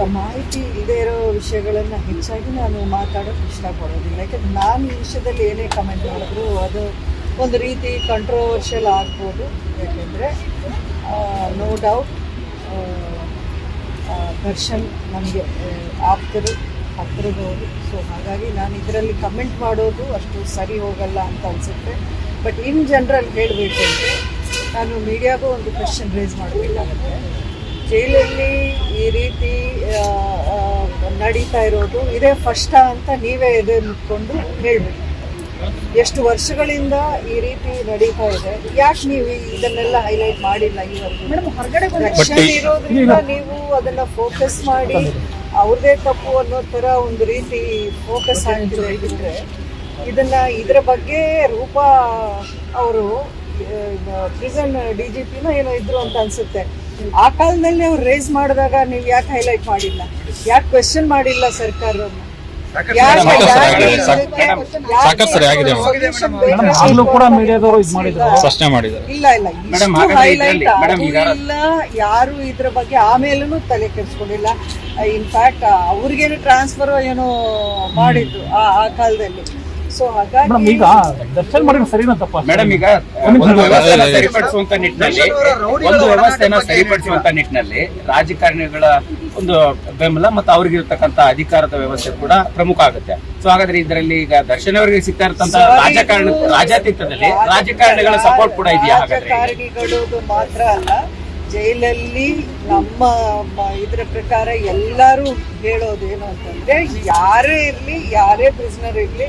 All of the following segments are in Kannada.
ಈಗ ಮಾಹಿತಿ ಇಲ್ಲದೆ ಇರೋ ವಿಷಯಗಳನ್ನು ಹೆಚ್ಚಾಗಿ ನಾನು ಮಾತಾಡೋಕ್ಕೆ ಇಷ್ಟಪಡೋದಿಲ್ಲ. ಯಾಕೆಂದ್ರೆ ನಾನು ಈ ವಿಷಯದಲ್ಲಿ ಏನೇ ಕಮೆಂಟ್ ಮಾಡಿದ್ರು ಅದು ಒಂದು ರೀತಿ ಕಂಟ್ರೋವರ್ಷಿಯಲ್ ಆಗ್ಬೋದು. ಯಾಕೆಂದರೆ ನೋ ಡೌಟ್ ದರ್ಶನ್ ನಮಗೆ ಆಪ್ತರು ಹತ್ತಿರದವರು ಸೊ ಹಾಗಾಗಿ ನಾನು ಇದರಲ್ಲಿ ಕಮೆಂಟ್ ಮಾಡೋದು ಅಷ್ಟು ಸರಿ ಹೋಗಲ್ಲ ಅಂತ ಅನಿಸುತ್ತೆ. ಬಟ್ ಇನ್ ಜನರಲ್ ಹೇಳಬೇಕು ಅಂದರೆ, ನಾನು ಮೀಡಿಯಾಗೂ ಒಂದು ಕ್ವೆಶನ್ ರೇಸ್ ಮಾಡಬೇಕಾಗುತ್ತೆ. ಜೈಲಲ್ಲಿ ಈ ರೀತಿ ನಡೀತಾ ಇರೋದು ಇದೇ ಫಸ್ಟ ಅಂತ ನೀವೇ ಎದೆ ಮುಟ್ಕೊಂಡು ಹೇಳ್ಬೇಕು. ಎಷ್ಟು ವರ್ಷಗಳಿಂದ ಈ ರೀತಿ ನಡೀತಾ ಇದೆ. ಯಾಕೆ ನೀವು ಇದನ್ನೆಲ್ಲ ಹೈಲೈಟ್ ಮಾಡಿಲ್ಲ ಇವತ್ತು ಮೇಡಮ್ ಹೊರಗಡೆ ಇರೋದ್ರಿಂದ ನೀವು ಅದನ್ನ ಫೋಕಸ್ ಮಾಡಿ ಅವ್ರದೇ ತಪ್ಪು ಅನ್ನೋ ತರ ಒಂದು ರೀತಿ ಫೋಕಸ್ ಆಗ್ತಿದೆ ಇದ್ರೆ. ಇದನ್ನ ಇದರ ಬಗ್ಗೆ ರೂಪಾ ಅವರು ಪ್ರಿಸನ್ ಡಿ ಜಿ ಪಿನ ಏನೋ ಇದ್ರು ಅಂತ ಅನ್ಸುತ್ತೆ. ಆ ಕಾಲದಲ್ಲಿ ಅವ್ರು ರೇಸ್ ಮಾಡಿದಾಗ ನೀವು ಯಾಕೆ ಹೈಲೈಟ್ ಮಾಡಿಲ್ಲ? ಯಾಕೆ ಕ್ವೆಶನ್ ಮಾಡಿಲ್ಲ ಸರ್ಕಾರ ಯಾರು ಇದ್ರ ಬಗ್ಗೆ ಆಮೇಲೂ ತಲೆ ಕೆಡಿಸ್ಕೊಂಡಿಲ್ಲ. ಇನ್ಫ್ಯಾಕ್ಟ್ ಅವ್ರಿಗೇನು ಟ್ರಾನ್ಸ್ಫರ್ ಏನೋ ಮಾಡಿದ್ರು ಆ ಆ ಕಾಲದಲ್ಲಿ. ಸೊ ಮೇಡಮ್ ಈಗ ದರ್ಶನ್ ಮಾಡಿದ್ರೆ ಸರಿನಾ ತಪ್ಪ? ಮೇಡಮ್ ಈಗ ಒಂದು ವ್ಯವಸ್ಥೆನ ಸರಿಪಡಿಸುವಂತ ನಿಟ್ಟಿನಲ್ಲಿ ಒಂದು ವ್ಯವಸ್ಥೆನ ಸರಿಪಡಿಸುವಂತ ನಿಟ್ಟಿನಲ್ಲಿ ರಾಜಕಾರಣಿಗಳ ಒಂದು ಬೆಂಬಲ ಮತ್ತು ಅವ್ರಿಗಿರ್ತಕ್ಕಂತ ಅಧಿಕಾರದ ವ್ಯವಸ್ಥೆ ಕೂಡ ಪ್ರಮುಖ ಆಗುತ್ತೆ. ಸೊ ಹಾಗಾದ್ರೆ ಇದರಲ್ಲಿ ಈಗ ದರ್ಶನ್ ಅವರಿಗೆ ಸಿಗ್ತಾ ಇರ್ತಂತ Sorry, ರಾಜಕಾರಣ ರಾಜಾತೀತದಲ್ಲಿ ರಾಜಕಾರಣಿಗಳ ಸಪೋರ್ಟ್ ಕೂಡ ಇದೆಯಾ ಹಾಗಾದ್ರೆ? ಮಾತ್ರ ಅಲ್ಲ ಜೈಲಲ್ಲಿ ನಮ್ಮ ಇದ್ರ ಪ್ರಕಾರ ಎಲ್ಲರೂ ಹೇಳೋದೇನು ಅಂತಂದ್ರೆ ಯಾರೇ ಇರ್ಲಿ ಯಾರೇ ಪ್ರಿಸ್ನರ್ ಇರ್ಲಿ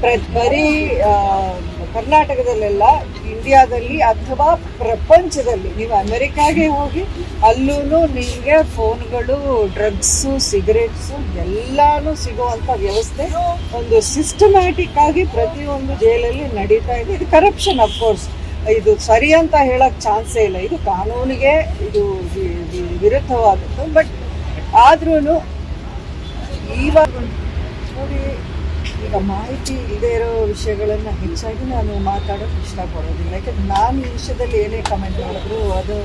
ಪ್ರ ಬರೀ ಕರ್ನಾಟಕದಲ್ಲೆಲ್ಲ ಇಂಡಿಯಾದಲ್ಲಿ ಅಥವಾ ಪ್ರಪಂಚದಲ್ಲಿ ನೀವು ಅಮೆರಿಕಾಗೆ ಹೋಗಿ ಅಲ್ಲೂ ನಿಮಗೆ ಫೋನ್ಗಳು, ಡ್ರಗ್ಸು, ಸಿಗರೇಟ್ಸು ಎಲ್ಲಾನು ಸಿಗುವಂಥ ವ್ಯವಸ್ಥೆ ಒಂದು ಸಿಸ್ಟಮ್ಯಾಟಿಕ್ ಆಗಿ ಪ್ರತಿಯೊಂದು ಜೈಲಲ್ಲಿ ನಡೀತಾ ಇದೆ. ಇದು ಕರಪ್ಷನ್ ಅಫ್ಕೋರ್ಸ್ ಇದು ಸರಿ ಅಂತ ಹೇಳಕ್ ಚಾನ್ಸೇ ಇಲ್ಲ. ಇದು ಕಾನೂನಿಗೆ ಇದು ವಿರುದ್ಧವಾದದ್ದು. ಬಟ್ ಆದ್ರೂ ಇವಾಗ ನೋಡಿ ಈಗ ಮಾಹಿತಿ ಇದೇ ಇರೋ ವಿಷಯಗಳನ್ನು ಹೆಚ್ಚಾಗಿ ನಾನು ಮಾತಾಡೋಕ್ಕೆ ಇಷ್ಟಪಡೋದಿಲ್ಲ. ಯಾಕಂದ್ರೆ ನಾನು ಈ ವಿಷಯದಲ್ಲಿ ಏನೇ ಕಮೆಂಟ್ ಮಾಡಿದ್ರು ಅದು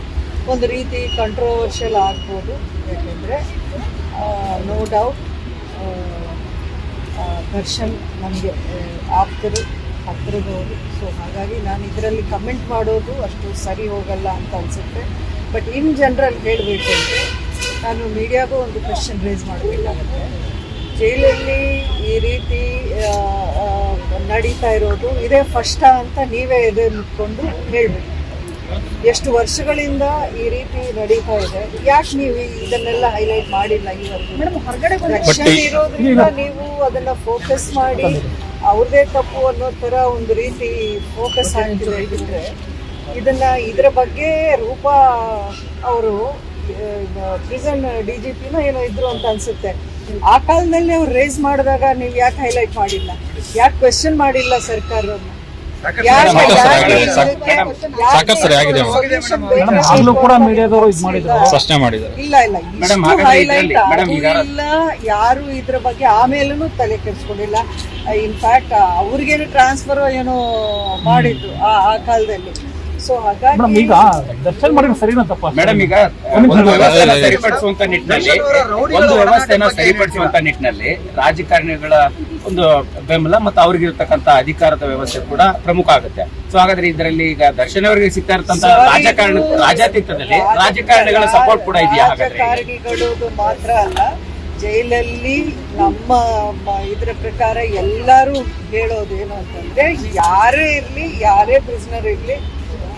ಒಂದು ರೀತಿ ಕಂಟ್ರೋವರ್ಷಿಯಲ್ ಆಗ್ಬೋದು. ಯಾಕೆಂದರೆ ನೋ ಡೌಟ್ ದರ್ಶನ್ ನಮಗೆ ಆಪ್ತರು ಹತ್ತಿರದವರು ಸೊ ಹಾಗಾಗಿ ನಾನು ಇದರಲ್ಲಿ ಕಮೆಂಟ್ ಮಾಡೋದು ಅಷ್ಟು ಸರಿ ಹೋಗಲ್ಲ ಅಂತ ಅನಿಸುತ್ತೆ. ಬಟ್ ಇನ್ ಜನರಲ್ ಹೇಳಬೇಕು ಅಂದರೆ, ನಾನು ಮೀಡಿಯಾಗೂ ಒಂದು ಕ್ವೆಶನ್ ರೇಸ್ ಮಾಡಬೇಕಾಗುತ್ತೆ. ಜೈಲಲ್ಲಿ ಈ ರೀತಿ ನಡೀತಾ ಇರೋದು ಇದೇ ಫಸ್ಟ ಅಂತ ನೀವೇ ಎದೆ ಮುಟ್ಕೊಂಡು ಹೇಳಬೇಕು. ಎಷ್ಟು ವರ್ಷಗಳಿಂದ ಈ ರೀತಿ ನಡೀತಾ ಇದೆ. ಯಾಕೆ ನೀವು ಇದನ್ನೆಲ್ಲ ಹೈಲೈಟ್ ಮಾಡಿಲ್ಲ ಇರೋದ್ರಿಂದ ನೀವು ಅದನ್ನ ಫೋಕಸ್ ಮಾಡಿ ಅವ್ರದೇ ತಪ್ಪು ಅನ್ನೋ ತರ ಒಂದು ರೀತಿ ಫೋಕಸ್ ಆಗ್ತಿದೆ ಇದ್ರೆ ಇದನ್ನ ಇದರ ಬಗ್ಗೆ ರೂಪಾ ಅವರು ಪ್ರಿಸನ್ ಡಿ ಜಿ ಪಿನ ಏನೋ ಇದ್ರು ಅಂತ ಅನ್ಸುತ್ತೆ. ಆ ಕಾಲದಲ್ಲಿ ಅವ್ರು ರೇಸ್ ಮಾಡಿದಾಗ ನೀವು ಯಾಕೆ ಹೈಲೈಟ್ ಮಾಡಿಲ್ಲ? ಯಾಕೆ ಕ್ವೆಶನ್ ಮಾಡಿಲ್ಲ ಸರ್ಕಾರ ಸಾಕಷ್ಟು ಸರಿ ಆಗಿದೆ. ಪ್ರಶ್ನೆ ಮಾಡಿದ್ದಾರೆ ಇಲ್ಲ ಇಲ್ಲ. ಇಷ್ಟು ಇಲ್ಲ ಯಾರು ಇದ್ರ ಬಗ್ಗೆ ಆಮೇಲೂ ತಲೆ ಕೆಡಿಸ್ಕೊಂಡಿಲ್ಲ. ಇನ್ಫ್ಯಾಕ್ಟ್ ಅವ್ರಿಗೇನು ಟ್ರಾನ್ಸ್ಫರ್ ಏನೋ ಮಾಡಿದ್ರು ಆ ಆ ಕಾಲದಲ್ಲಿ. ಸೊ ಮೇಡಮ್ ಈಗ ದರ್ಶನ್ ಮಾಡಿದ್ರೆ ಸರಿನಾ ತಪ್ಪ ಮೇಡಮ್ ಈಗ ಒಂದು. ವ್ಯವಸ್ಥೆನ ಸರಿಪಡಿಸುವಂತ ನಿಟ್ಟಿನಲ್ಲಿ ಒಂದು ವ್ಯವಸ್ಥೆನ ಸರಿಪಡಿಸುವಂತ ನಿಟ್ಟಿನಲ್ಲಿ ರಾಜಕಾರಣಿಗಳ ಒಂದು ಬೆಂಬಲ ಮತ್ತು ಅವ್ರಿಗಿರ್ತಕ್ಕಂತ ಅಧಿಕಾರದ ವ್ಯವಸ್ಥೆ ಕೂಡ ಪ್ರಮುಖ ಆಗುತ್ತೆ. ಸೊ ಹಾಗಾದ್ರೆ ಇದರಲ್ಲಿ ಈಗ ದರ್ಶನ್ ಅವರಿಗೆ ಸಿಗ್ತಾ ಇರತಂತ ರಾಜಕಾರಣ ರಾಜಾತಿತ್ವದಲ್ಲಿ ರಾಜಾತೀತದಲ್ಲಿ ರಾಜಕಾರಣಿಗಳ ಸಪೋರ್ಟ್ ಕೂಡ ಇದೆಯಾ ಹಾಗಾದ್ರೆ ಮಾತ್ರ ಅಲ್ಲ ಜೈಲಲ್ಲಿ ನಮ್ಮ ಇದ್ರ ಪ್ರಕಾರ ಎಲ್ಲರೂ ಹೇಳೋದೇನು ಅಂತಂದ್ರೆ ಯಾರೇ ಇರ್ಲಿ ಯಾರೇ ಪ್ರಿಸ್ನರ್ ಇರ್ಲಿ